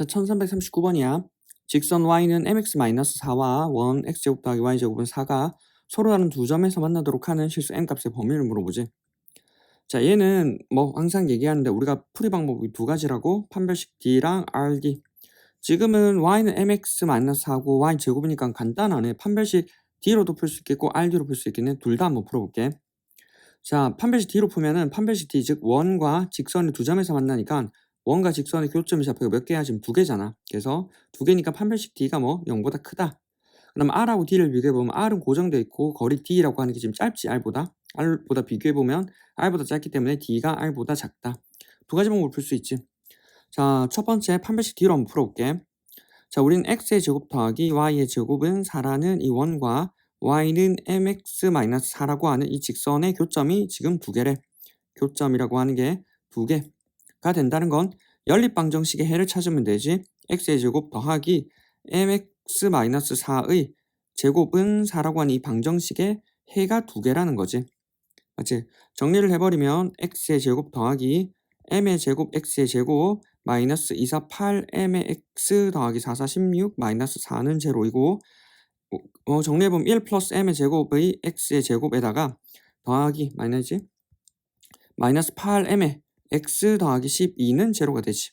자, 1339번이야. 직선 y는 mx-4와 원 x제곱 더하기 y제곱은 4가 서로 다른 두 점에서 만나도록 하는 실수 m값의 범위를 물어보지. 자, 얘는 뭐 항상 얘기하는데 우리가 풀이 방법이 두 가지라고 판별식 d랑 rd. 지금은 y는 mx-4고 y제곱이니까 간단하네. 판별식 d로도 풀 수 있겠고 rd로 풀 수 있겠네. 둘 다 한번 풀어볼게. 자, 판별식 d로 풀면은 판별식 d 즉 원과 직선이 두 점에서 만나니까 원과 직선의 교점의 좌표가 몇 개야? 지금 두 개잖아. 그래서 두 개니까 판별식 d가 뭐 0보다 크다. 그다음 r하고 d를 비교해보면 r은 고정되어 있고 거리 d라고 하는 게 지금 짧지 r보다 r보다 비교해보면 r보다 짧기 때문에 d가 r보다 작다. 두 가지 방법을 풀 수 있지. 자, 첫 번째 판별식 d로 한번 풀어볼게. 자, 우리는 x의 제곱 더하기 y의 제곱은 4라는 이 원과 y는 mx-4라고 하는 이 직선의 교점이 지금 두 개래. 교점이라고 하는 게 두 개 가 된다는 건 연립 방정식의 해를 찾으면 되지. x의 제곱 더하기 mx-4의 제곱은 4라고 하는 이 방정식의 해가 두 개라는 거지. 맞지? 정리를 해버리면 x의 제곱 더하기 m의 제곱 x의 제곱 마이너스 248 m의 x 더하기 4416 마이너스 4는 제로이고 어, 정리해보면 1 플러스 m의 제곱의 x의 제곱에다가 더하기 마이너스 마이너스 8m의 x 더하기 12는 제로가 되지.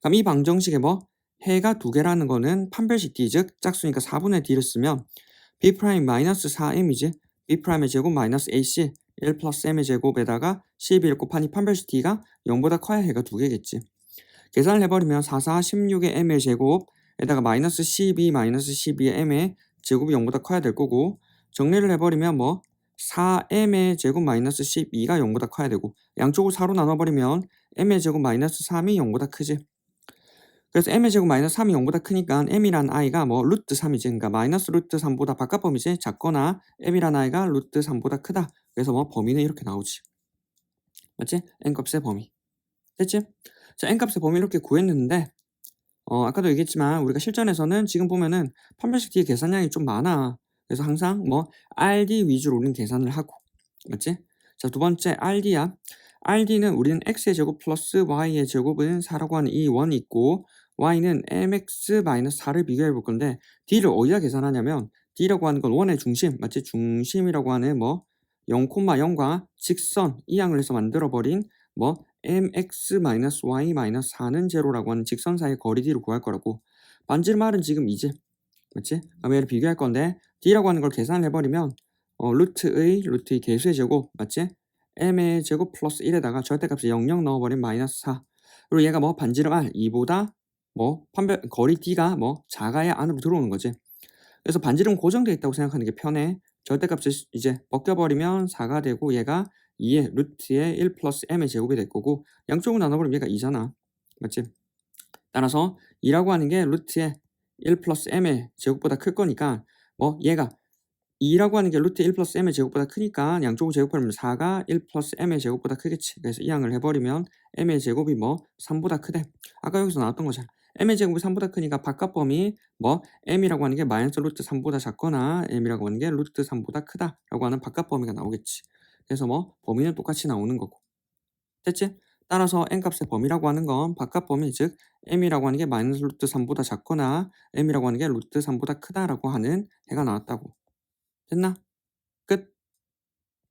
그럼 이 방정식에 뭐 해가 두 개라는 거는 판별식 d 즉 짝수니까 4분의 d를 쓰면 b 프라임 마이너스 4m이지 b 프라임의 제곱 마이너스 ac 1 플러스 m의 제곱에다가 12를 곱하니 판별식 d가 0보다 커야 해가 두 개겠지. 계산을 해버리면 4, 4, 16의 m의 제곱에다가 마이너스 12, 마이너스 12의 m의 제곱이 0보다 커야 될 거고 정리를 해버리면 뭐 4m의 제곱 마이너스 12가 0보다 커야 되고 양쪽을 4로 나눠버리면 m의 제곱 마이너스 3이 0보다 크지. 그래서 m의 제곱 마이너스 3이 0보다 크니까 m이란 i가 뭐 루트 3이지. 그러니까 마이너스 루트 3보다 바깥 범위지. 작거나 m이란 i가 루트 3보다 크다. 그래서 뭐 범위는 이렇게 나오지. 맞지? n값의 범위. 됐지? 자, n값의 범위 이렇게 구했는데 어, 아까도 얘기했지만 우리가 실전에서는 지금 보면은 판별식 뒤에 계산량이 좀 많아. 그래서 항상 뭐 RD 위주로 우리는 계산을 하고 맞지? 자, 두 번째 RD야. RD는 우리는 x의 제곱 플러스 y의 제곱은 4라고 하는 이 원이 있고 y는 mx-4를 비교해 볼 건데 d를 어디다 계산하냐면 d라고 하는 건 원의 중심, 맞지? 중심이라고 하는 뭐 0,0과 직선 이 양을 해서 만들어 버린 뭐 mx-y-4는 제로라고 하는 직선 사이의 거리 d를 구할 거라고 r은 지금 이제 맞지? 그럼 얘를 비교할 건데 d라고 하는 걸 계산을 해버리면 어, 루트의 루트의 개수의 제곱 맞지? m의 제곱 플러스 1에다가 절대값을 00 넣어버린 마이너스 4 그리고 얘가 뭐 반지름 r 2보다 뭐 판별 거리 d가 뭐 작아야 안으로 들어오는 거지 그래서 반지름 고정되어 있다고 생각하는 게 편해 절대값을 이제 벗겨버리면 4가 되고 얘가 2의 루트의 1 플러스 m의 제곱이 될 거고 양쪽을 나눠버리면 얘가 2잖아 맞지? 따라서 2라고 하는 게 루트의 1 플러스 m의 제곱보다 클 거니까 뭐 얘가 2라고 하는 게 루트 1 플러스 m의 제곱보다 크니까 양쪽을 제곱하면 4가 1 플러스 m의 제곱보다 크겠지. 그래서 이 양을 해버리면 m의 제곱이 뭐 3보다 크대. 아까 여기서 나왔던 거잖아. m의 제곱이 3보다 크니까 바깥 범위 뭐 m이라고 하는 게 마이너스 루트 3보다 작거나 m이라고 하는 게 루트 3보다 크다라고 하는 바깥 범위가 나오겠지. 그래서 뭐 범위는 똑같이 나오는 거고. 됐지? 따라서 n값의 범위라고 하는 건 바깥 범위 즉 m이라고 하는 게 마이너스 루트 3보다 작거나 m이라고 하는 게 루트 3보다 크다라고 하는 해가 나왔다고. 됐나?